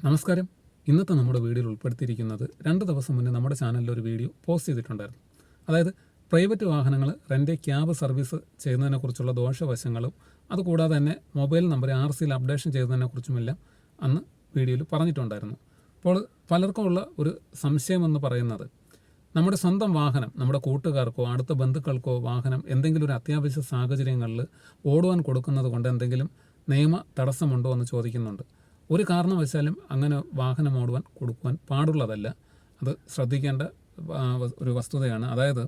നമസ്കാരം. ഇന്നത്തെ നമ്മുടെ വീഡിയോയിൽ ഉൾപ്പെടുത്തിയിരിക്കുന്നത് രണ്ട് ദിവസം മുന്നേ നമ്മുടെ ചാനലിൽ ഒരു വീഡിയോ പോസ്റ്റ് ചെയ്തിട്ടുണ്ടായിരുന്നു. അതായത് പ്രൈവറ്റ് വാഹനങ്ങൾ റെന്റ് ക്യാബ് സർവീസ് ചെയ്യുന്നതിനെക്കുറിച്ചുള്ള ദോഷവശങ്ങളും അതുകൂടാതെ തന്നെ മൊബൈൽ നമ്പർ ആർ സിയിൽ അപ്ഡേഷൻ ചെയ്യുന്നതിനെക്കുറിച്ചുമെല്ലാം അന്ന് വീഡിയോയിൽ പറഞ്ഞിട്ടുണ്ടായിരുന്നു. അപ്പോൾ പലർക്കുമുള്ള ഒരു സംശയമെന്ന് പറയുന്നത് നമ്മുടെ സ്വന്തം വാഹനം നമ്മുടെ കൂട്ടുകാർക്കോ അടുത്ത ബന്ധുക്കൾക്കോ വാഹനം എന്തെങ്കിലും ഒരു അത്യാവശ്യ സാഹചര്യങ്ങളിൽ ഓടുവാൻ കൊടുക്കുന്നത് കൊണ്ട് എന്തെങ്കിലും നിയമ തടസ്സമുണ്ടോ എന്ന് ചോദിക്കുന്നുണ്ട്. ഒരു കാരണവശാലും അങ്ങനെ വാഹനം ഓടുവാൻ കൊടുക്കുവാൻ പാടുള്ളതല്ല. അത് ശ്രദ്ധിക്കേണ്ട ഒരു വസ്തുതയാണ്. അതായത്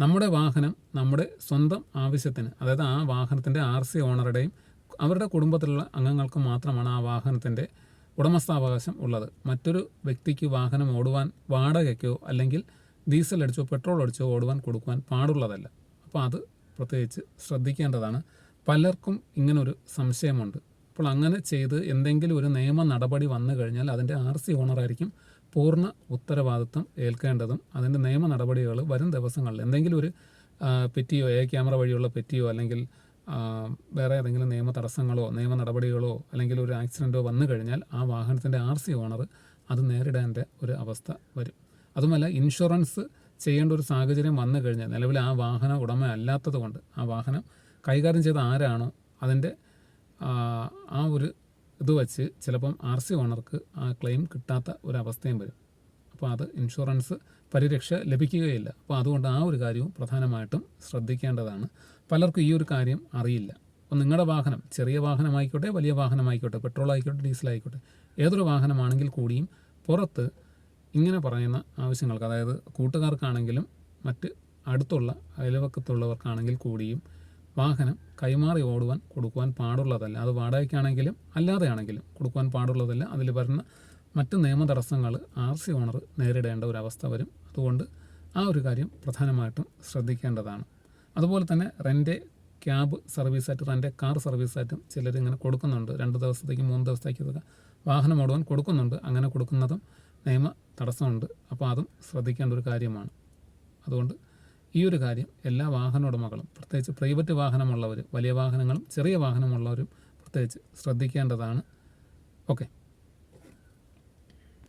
നമ്മുടെ വാഹനം നമ്മുടെ സ്വന്തം ആവശ്യത്തിന് അതായത് ആ വാഹനത്തിന്റെ ആർ സി ഓണറുടെയും അവരുടെ കുടുംബത്തിലുള്ള അംഗങ്ങൾക്ക് മാത്രമാണ് ആ വാഹനത്തിന്റെ ഉടമസ്ഥാവകാശം ഉള്ളത്. മറ്റൊരു വ്യക്തിക്ക് വാഹനം ഓടുവാൻ വാടകയ്ക്കോ അല്ലെങ്കിൽ ഡീസൽ അടിച്ചോ പെട്രോൾ അടിച്ചോ ഓടുവാൻ കൊടുക്കുവാൻ പാടുള്ളതല്ല. അപ്പോൾ അത് പ്രത്യേകിച്ച് ശ്രദ്ധിക്കേണ്ടതാണ്. പലർക്കും ഇങ്ങനൊരു സംശയമുണ്ട്. അപ്പോൾ അങ്ങനെ ചെയ്ത് എന്തെങ്കിലും ഒരു നിയമ നടപടി വന്നു കഴിഞ്ഞാൽ അതിന്റെ ആർ സി ഓണറായിരിക്കും പൂർണ ഉത്തരവാദിത്വം ഏൽക്കേണ്ടതും അതിന്റെ നിയമ നടപടികൾ വരും ദിവസങ്ങളിൽ. എന്തെങ്കിലും ഒരു പെറ്റിയോ എ ക്യാമറ വഴിയുള്ള പെറ്റിയോ അല്ലെങ്കിൽ വേറെ ഏതെങ്കിലും നിയമ തടസ്സങ്ങളോ നിയമ നടപടികളോ അല്ലെങ്കിൽ ഒരു ആക്സിഡന്റോ വന്നു കഴിഞ്ഞാൽ ആ വാഹനത്തിന്റെ ആർ സി ഓണർ അത് നേരിടേണ്ട ഒരു അവസ്ഥ വരും. അതുമല്ല ഇൻഷുറൻസ് ചെയ്യേണ്ട ഒരു സാഹചര്യം വന്നു കഴിഞ്ഞാൽ നിലവിൽ ആ വാഹനം ഉടമ അല്ലാത്തത് കൊണ്ട് ആ വാഹനം കൈകാര്യം ചെയ്ത ആരാണോ അതിന്റെ ആ ഒരു ഇത് വച്ച് ചിലപ്പം ആർ സി ഓണർക്ക് ആ ക്ലെയിം കിട്ടാത്ത ഒരവസ്ഥയും വരും. അപ്പോൾ അത് ഇൻഷുറൻസ് പരിരക്ഷ ലഭിക്കുകയില്ല. അപ്പോൾ അതുകൊണ്ട് ആ ഒരു കാര്യവും പ്രധാനമായിട്ടും ശ്രദ്ധിക്കേണ്ടതാണ്. പലർക്കും ഈ ഒരു കാര്യം അറിയില്ല. അപ്പോൾ നിങ്ങളുടെ വാഹനം ചെറിയ വാഹനമായിക്കോട്ടെ വലിയ വാഹനമായിക്കോട്ടെ പെട്രോൾ ആയിക്കോട്ടെ ഡീസൽ ആയിക്കോട്ടെ ഏതൊരു വാഹനമാണെങ്കിൽ കൂടിയും പുറത്ത് ഇങ്ങനെ പറയുന്ന ആവശ്യങ്ങൾക്ക് അതായത് കൂട്ടുകാർക്കാണെങ്കിലും മറ്റ് അടുത്തുള്ള അയൽവക്കത്തുള്ളവർക്കാണെങ്കിൽ കൂടിയും വാഹനം കൈമാറി ഓടുവാൻ കൊടുക്കുവാൻ പാടുള്ളതല്ല. അത് വാടകയ്ക്കാണെങ്കിലും അല്ലാതെയാണെങ്കിലും കൊടുക്കുവാൻ പാടുള്ളതല്ല. അതിൽ വരുന്ന മറ്റ് നിയമ തടസ്സങ്ങൾ ആർ സി ഓണർ നേരിടേണ്ട ഒരു അവസ്ഥ വരും. അതുകൊണ്ട് ആ ഒരു കാര്യം പ്രധാനമായിട്ടും ശ്രദ്ധിക്കേണ്ടതാണ്. അതുപോലെ തന്നെ റെന്റ് ക്യാബ് സർവീസായിട്ട് റെന്റ് കാർ സർവീസായിട്ടും ചിലർ ഇങ്ങനെ കൊടുക്കുന്നുണ്ട്. രണ്ട് ദിവസത്തേക്ക് മൂന്ന് ദിവസത്തേക്കൊക്കെ വാഹനം ഓടുവാൻ കൊടുക്കുന്നുണ്ട്. അങ്ങനെ കൊടുക്കുന്നതും നിയമ തടസ്സമുണ്ട് അപ്പോൾ അതും ശ്രദ്ധിക്കേണ്ട ഒരു കാര്യമാണ്. അതുകൊണ്ട് ഈ ഒരു കാര്യം എല്ലാ വാഹന ഉടമകളും പ്രത്യേകിച്ച് പ്രൈവറ്റ് വാഹനമുള്ളവർ വലിയ വാഹനങ്ങളും ചെറിയ വാഹനമുള്ളവരും പ്രത്യേകിച്ച് ശ്രദ്ധിക്കേണ്ടതാണ്. ഓക്കെ.